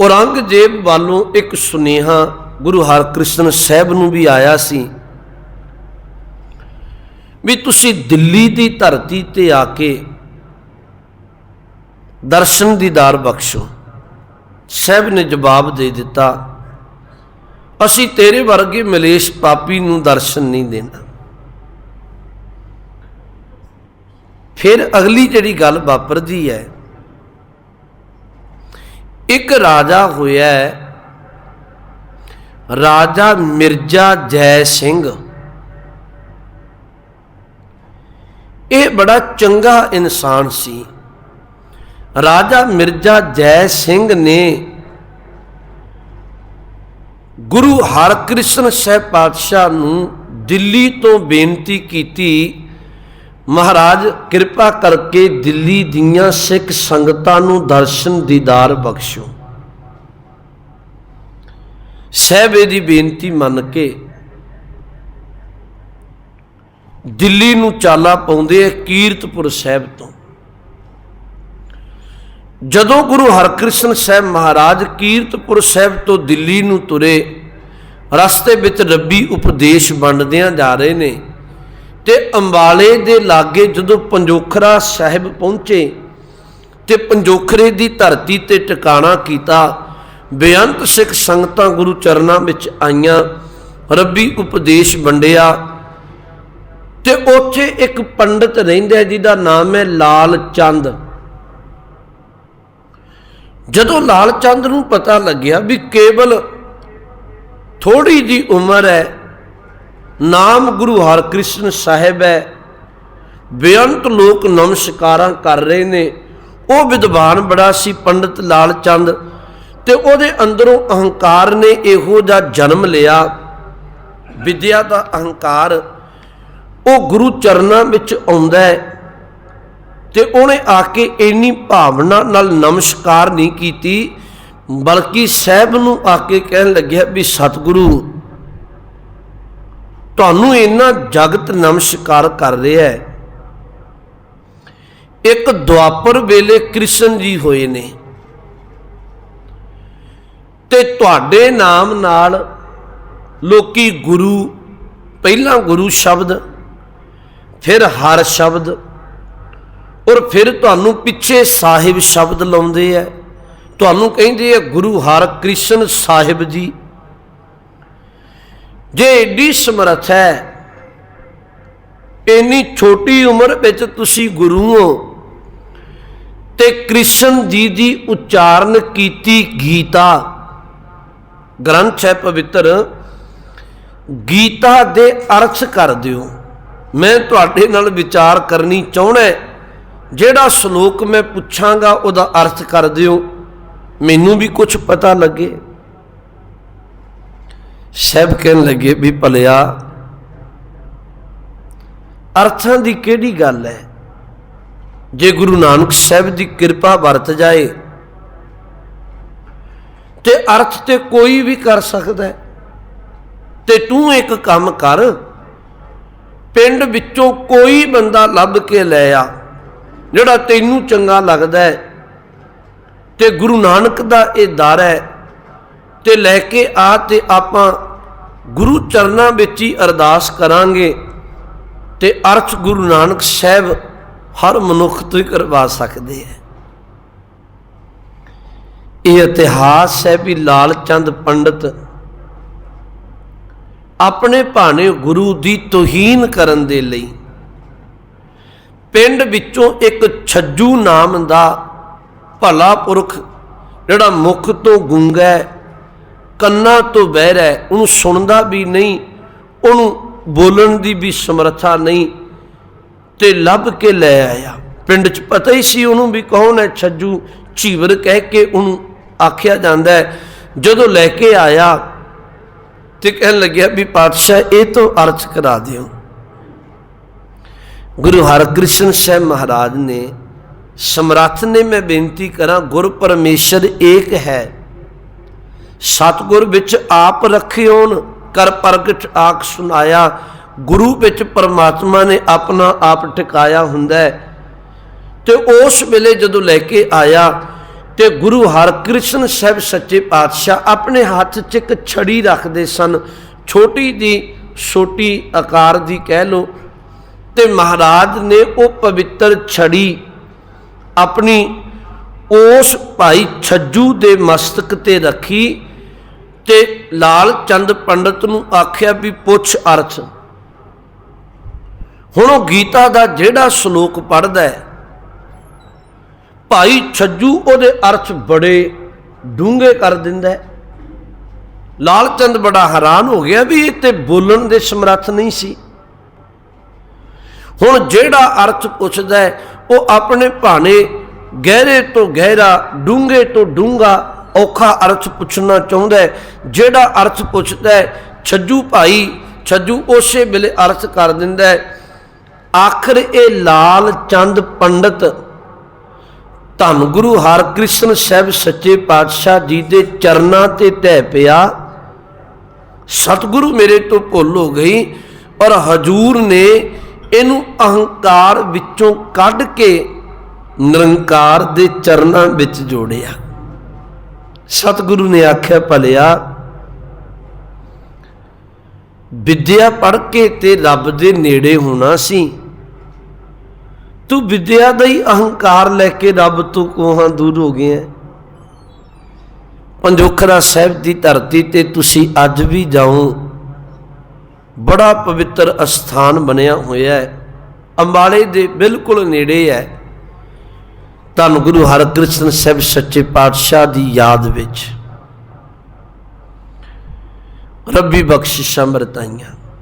ਔਰੰਗਜ਼ੇਬ ਵੱਲੋਂ ਇੱਕ ਸੁਨੇਹਾ ਗੁਰੂ ਹਰਕ੍ਰਿਸ਼ਨ ਸਾਹਿਬ ਨੂੰ ਵੀ ਆਇਆ ਸੀ ਵੀ ਤੁਸੀਂ ਦਿੱਲੀ ਦੀ ਧਰਤੀ ਤੇ ਆ ਕੇ ਦਰਸ਼ਨ ਦੀਦਾਰ ਬਖਸ਼ੋ। ਸਾਹਿਬ ਨੇ ਜਵਾਬ ਦੇ ਦਿੱਤਾ, ਅਸੀਂ ਤੇਰੇ ਵਰਗੇ ਮਲੇਸ਼ ਪਾਪੀ ਨੂੰ ਦਰਸ਼ਨ ਨਹੀਂ ਦੇਣਾ। ਫਿਰ ਅਗਲੀ ਜਿਹੜੀ ਗੱਲ ਵਾਪਰਦੀ ਹੈ ਇੱਕ ਰਾਜਾ ਹੋਇਆ ਰਾਜਾ ਮਿਰਜ਼ਾ ਜੈ ਸਿੰਘ। ਇਹ ਬੜਾ ਚੰਗਾ ਇਨਸਾਨ ਸੀ। ਰਾਜਾ ਮਿਰਜ਼ਾ ਜੈ ਸਿੰਘ ਨੇ ਗੁਰੂ ਹਰਕ੍ਰਿਸ਼ਨ ਸਾਹਿਬ ਪਾਤਸ਼ਾਹ ਨੂੰ ਦਿੱਲੀ ਤੋਂ ਬੇਨਤੀ ਕੀਤੀ ਮਹਾਰਾਜ, ਕਿਰਪਾ ਕਰਕੇ ਦਿੱਲੀ ਦੀਆਂ ਸਿੱਖ ਸੰਗਤਾਂ ਨੂੰ ਦਰਸ਼ਨ ਦੀਦਾਰ ਬਖਸ਼ੋ। ਸਾਹਿਬ ਦੀ ਬੇਨਤੀ ਮੰਨ ਕੇ ਦਿੱਲੀ ਨੂੰ ਚਾਲਾ ਪਾਉਂਦੇ ਆ ਕੀਰਤਪੁਰ ਸਾਹਿਬ ਤੋਂ। ਜਦੋਂ ਗੁਰੂ ਹਰਕ੍ਰਿਸ਼ਨ ਸਾਹਿਬ ਮਹਾਰਾਜ ਕੀਰਤਪੁਰ ਸਾਹਿਬ ਤੋਂ ਦਿੱਲੀ ਨੂੰ ਤੁਰੇ, ਰਸਤੇ ਵਿੱਚ ਰੱਬੀ ਉਪਦੇਸ਼ ਵੰਡਦਿਆਂ ਜਾ ਰਹੇ ਨੇ ਤੇ ਅੰਬਾਲੇ ਦੇ ਲਾਗੇ ਜਦੋਂ ਪੰਜੋਖਰਾ ਸਾਹਿਬ ਪਹੁੰਚੇ ਤੇ ਪੰਜੋਖਰੇ ਦੀ ਧਰਤੀ ਤੇ ਟਿਕਾਣਾ ਕੀਤਾ, ਬੇਅੰਤ ਸਿੱਖ ਸੰਗਤਾਂ ਗੁਰੂ ਚਰਨਾਂ ਵਿੱਚ ਆਈਆਂ, ਰੱਬੀ ਉਪਦੇਸ਼ ਵੰਡਿਆ ਤੇ ਉੱਥੇ ਇੱਕ ਪੰਡਤ ਰਹਿੰਦਾ ਜਿਹਦਾ ਨਾਮ ਹੈ ਲਾਲ ਚੰਦ। ਜਦੋਂ ਲਾਲ ਚੰਦ ਨੂੰ ਪਤਾ ਲੱਗਿਆ ਵੀ ਕੇਵਲ ਥੋੜੀ ਜੀ ਉਮਰ ਹੈ ਨਾਮ ਗੁਰੂ ਹਰਕ੍ਰਿਸ਼ਨ ਸਾਹਿਬ ਹੈ। ਬੇਅੰਤ ਲੋਕ ਨਮਸਕਾਰਾਂ ਕਰ ਰਹੇ ਨੇ। ਉਹ ਵਿਦਵਾਨ ਬੜਾ ਸੀ ਪੰਡਤ ਲਾਲ ਚੰਦ ਤੇ ਉਹਦੇ ਅੰਦਰੋਂ ਅਹੰਕਾਰ ਨੇ ਇਹੋ ਜਿਹਾ ਜਨਮ ਲਿਆ। ਵਿਦਿਆ ਦਾ ਅਹੰਕਾਰ ਉਹ ਗੁਰੂ ਚਰਨਾਂ ਵਿੱਚ ਆਉਂਦਾ ਹੈ ਤੇ ਉਹਨੇ ਆ ਕੇ ਇੰਨੀ ਭਾਵਨਾ ਨਾਲ ਨਮਸਕਾਰ ਨਹੀਂ ਕੀਤੀ, ਬਲਕਿ ਸਾਹਿਬ ਨੂੰ ਆ ਕੇ ਕਹਿਣ ਲੱਗਿਆ ਵੀ ਸਤਿਗੁਰੂ ਤੁਹਾਨੂੰ ਇੰਨਾ ਜਗਤ ਨਮਸਕਾਰ ਕਰ ਰਿਹਾ ਹੈ। ਇੱਕ ਦੁਆਪਰ ਵੇਲੇ ਕ੍ਰਿਸ਼ਨ ਜੀ ਹੋਏ ਨੇ। ਤੇ ਤੁਹਾਡੇ ਨਾਮ ਨਾਲ ਲੋਕੀ ਗੁਰੂ, ਪਹਿਲਾਂ ਗੁਰੂ ਸ਼ਬਦ, ਫਿਰ ਹਰ ਸ਼ਬਦ, ਔਰ ਫਿਰ ਤੁਹਾਨੂੰ ਪਿੱਛੇ ਸਾਹਿਬ ਸ਼ਬਦ ਲਾਉਂਦੇ ਆ। ਤੁਹਾਨੂੰ ਕਹਿੰਦੇ ਆ ਗੁਰੂ ਹਰ ਕ੍ਰਿਸ਼ਨ ਸਾਹਿਬ ਜੀ। ਜੇ ਏਡੀ ਸਮਰੱਥ ਹੈ ਇੰਨੀ ਛੋਟੀ ਉਮਰ ਵਿੱਚ ਤੁਸੀਂ ਗੁਰੂ ਹੋ ਤੇ ਕ੍ਰਿਸ਼ਨ ਜੀ ਦੀ ਉਚਾਰਨ ਕੀਤੀ ਗੀਤਾ। ਗ੍ਰੰਥ ਹੈ ਪਵਿੱਤਰ, ਗੀਤਾ ਦੇ ਅਰਥ ਕਰ ਦਿਓ। ਮੈਂ ਤੁਹਾਡੇ ਨਾਲ ਵਿਚਾਰ ਕਰਨੀ ਚਾਹਣਾ ਜਿਹੜਾ ਸ਼ਲੋਕ ਮੈਂ ਪੁੱਛਾਂਗਾ ਉਹਦਾ ਅਰਥ ਕਰ ਦਿਓ। ਮੈਨੂੰ ਵੀ ਕੁਝ ਪਤਾ ਲੱਗੇ। ਸਭ ਕਹਿਣ ਲੱਗੇ ਵੀ ਭਲਿਆ, ਅਰਥਾਂ ਦੀ ਕਿਹੜੀ ਗੱਲ ਹੈ? ਜੇ ਗੁਰੂ ਨਾਨਕ ਸਾਹਿਬ ਦੀ ਕਿਰਪਾ ਵਰਤ ਜਾਏ, ਤੇ ਅਰਥ ਤੇ ਕੋਈ ਵੀ ਕਰ ਸਕਦਾ ਹੈ। ਤੇ ਤੂੰ ਇੱਕ ਕੰਮ ਕਰ, ਪਿੰਡ ਵਿੱਚੋਂ ਕੋਈ ਬੰਦਾ ਲੱਭ ਕੇ ਲੈ ਆ, ਜਿਹੜਾ ਤੈਨੂੰ ਚੰਗਾ ਲੱਗਦਾ ਹੈ। ਤੇ ਗੁਰੂ ਨਾਨਕ ਦਾ ਇਹ ਦਰ ਹੈ, ਤੇ ਲੈ ਕੇ ਆ ਤੇ ਆਪਾਂ ਗੁਰੂ ਚਰਨਾਂ ਵਿੱਚ ਹੀ ਅਰਦਾਸ ਕਰਾਂਗੇ ਤੇ ਅਰਥ ਗੁਰੂ ਨਾਨਕ ਸਾਹਿਬ ਹਰ ਮਨੁੱਖ ਤੋਂ ਹੀ ਕਰਵਾ ਸਕਦੇ ਹੈ। ਇਹ ਇਤਿਹਾਸ ਹੈ ਵੀ ਲਾਲ ਚੰਦ ਪੰਡਤ ਆਪਣੇ ਭਾਣੇ ਗੁਰੂ ਦੀ ਤੋਹੀਨ ਕਰਨ ਦੇ ਲਈ ਪਿੰਡ ਵਿੱਚੋਂ ਇੱਕ ਛੱਜੂ ਨਾਮ ਦਾ ਭਲਾ ਪੁਰਖ ਜਿਹੜਾ ਮੁਖ ਤੋਂ ਗੁੰਗਾ ਕੰਨਾਂ ਤੋਂ ਬਹਿਰਾ ਹੈ, ਉਹਨੂੰ ਸੁਣਦਾ ਵੀ ਨਹੀਂ, ਉਹਨੂੰ ਬੋਲਣ ਦੀ ਵੀ ਸਮਰੱਥਾ ਨਹੀਂ, ਤੇ ਲੱਭ ਕੇ ਲੈ ਆਇਆ। ਪਿੰਡ 'ਚ ਪਤਾ ਹੀ ਸੀ ਉਹਨੂੰ ਵੀ ਕੌਣ ਹੈ, ਛੱਜੂ ਝੀਵਰ ਕਹਿ ਕੇ ਉਹਨੂੰ ਆਖਿਆ ਜਾਂਦਾ ਹੈ। ਜਦੋਂ ਲੈ ਕੇ ਆਇਆ ਤੇ ਕਹਿਣ ਲੱਗਿਆ ਵੀ ਪਾਤਸ਼ਾਹ, ਇਹ ਤੋਂ ਅਰਥ ਕਰਾ ਦਿਓ। ਗੁਰੂ ਹਰਕ੍ਰਿਸ਼ਨ ਸਾਹਿਬ ਮਹਾਰਾਜ ਨੇ ਸਮਰੱਥ ਨੇ ਮੈਂ ਬੇਨਤੀ ਕਰਾਂ, ਗੁਰ ਪਰਮੇਸ਼ਰ ਏਕ ਹੈ ਸਤਗੁਰ ਵਿੱਚ ਆਪ ਰਖਿਓਨ, ਕਰ ਪ੍ਰਗਟ ਆਖ ਸੁਨਾਇਆ। ਗੁਰੂ ਵਿੱਚ ਪਰਮਾਤਮਾ ਨੇ ਆਪਣਾ ਆਪ ਟਿਕਾਇਆ ਹੁੰਦਾ ਹੈ। ਤੇ ਉਸ ਵੇਲੇ ਜਦੋਂ ਲੈ ਕੇ ਆਇਆ, ਤੇ ਗੁਰੂ ਹਰਕ੍ਰਿਸ਼ਨ ਸਾਹਿਬ ਸੱਚੇ ਪਾਤਸ਼ਾਹ ਆਪਣੇ ਹੱਥ 'ਚ ਇੱਕ ਛੜੀ ਰੱਖਦੇ ਸਨ। ਛੋਟੀ ਦੀ ਛੋਟੀ ਆਕਾਰ ਦੀ ਕਹਿ ਲੋ ਤੇ ਮਹਾਰਾਜ ਨੇ ਉਹ ਪਵਿੱਤਰ ਛੜੀ ਆਪਣੀ ਉਸ ਭਾਈ ਛੱਜੂ ਦੇ ਮਸਤਕ ਤੇ ਰੱਖੀ। ਤੇ ਲਾਲ ਚੰਦ ਪੰਡਤ ਨੂੰ ਆਖਿਆ ਵੀ ਪੁੱਛ ਅਰਥ। ਹੁਣ ਉਹ ਗੀਤਾ ਦਾ ਜਿਹੜਾ ਸ਼ਲੋਕ ਪੜਦਾ ਹੈ, ਭਾਈ ਛੱਜੂ ਉਹਦੇ ਅਰਥ ਬੜੇ ਡੂੰਘੇ ਕਰ ਦਿੰਦਾ ਹੈ। ਲਾਲ ਚੰਦ ਬੜਾ ਹੈਰਾਨ ਹੋ ਗਿਆ ਵੀ ਇਹ ਤੇ ਬੋਲਣ ਦੇ ਸਮਰੱਥ ਨਹੀਂ ਸੀ। ਹੁਣ ਜਿਹੜਾ ਅਰਥ ਪੁੱਛਦਾ ਹੈ, ਉਹ ਆਪਣੇ ਭਾਣੇ ਗਹਿਰੇ ਤੋਂ ਗਹਿਰਾ, ਡੂੰਘੇ ਤੋਂ ਡੂੰਘਾ ਔਖਾ ਅਰਥ ਪੁੱਛਣਾ ਚਾਹੁੰਦਾ ਹੈ। ਜਿਹੜਾ ਅਰਥ ਪੁੱਛਦਾ ਹੈ, ਛੱਜੂ ਭਾਈ, ਛੱਜੂ ਉਸੇ ਵੇਲੇ ਅਰਥ ਕਰ ਦਿੰਦਾ ਹੈ। ਆਖਰ ਇਹ ਲਾਲ ਚੰਦ ਪੰਡਤ ਧੰਨ ਗੁਰੂ ਹਰਕ੍ਰਿਸ਼ਨ ਸਾਹਿਬ ਸੱਚੇ ਪਾਤਸ਼ਾਹ ਜੀ ਦੇ ਚਰਨਾਂ ਤੇ ਟਹਿ ਪਿਆ। ਸਤਿਗੁਰੂ ਮੇਰੇ ਤੋਂ ਭੁੱਲ ਹੋ ਗਈ ਔਰ ਹਜੂਰ ਨੇ ਇਹਨੂੰ ਅਹੰਕਾਰ ਵਿੱਚੋਂ ਕੱਢ ਕੇ ਨਿਰੰਕਾਰ ਦੇ ਚਰਨਾਂ ਵਿੱਚ ਜੋੜਿਆ। ਸਤਿਗੁਰੂ ਨੇ ਆਖਿਆ, ਭਲਿਆ, ਵਿਦਿਆ ਪੜ੍ਹ ਕੇ ਤੇ ਰੱਬ ਦੇ ਨੇੜੇ ਹੋਣਾ ਸੀ। ਤੂੰ ਵਿਦਿਆ ਦਾ ਹੀ ਅਹੰਕਾਰ ਲੈ ਕੇ ਰੱਬ ਤੋਂ ਕੋਹਾਂ ਦੂਰ ਹੋ ਗਿਆ ਪੰਜੋਖਰਾ ਸਾਹਿਬ ਦੀ ਧਰਤੀ ਤੇ ਤੁਸੀਂ ਅੱਜ ਵੀ ਜਾਓ। ਬੜਾ ਪਵਿੱਤਰ ਅਸਥਾਨ ਬਣਿਆ ਹੋਇਆ ਹੈ ਅੰਬਾਲੇ ਦੇ ਬਿਲਕੁਲ ਨੇੜੇ ਹੈ ਧੰਨ ਗੁਰੂ ਹਰਕ੍ਰਿਸ਼ਨ ਸਾਹਿਬ ਸੱਚੇ ਪਾਤਸ਼ਾਹ ਦੀ ਯਾਦ ਵਿੱਚ ਰੱਬੀ ਬਖਸ਼ਿਸ਼ਾਂ ਵਰਤਾਈਆਂ।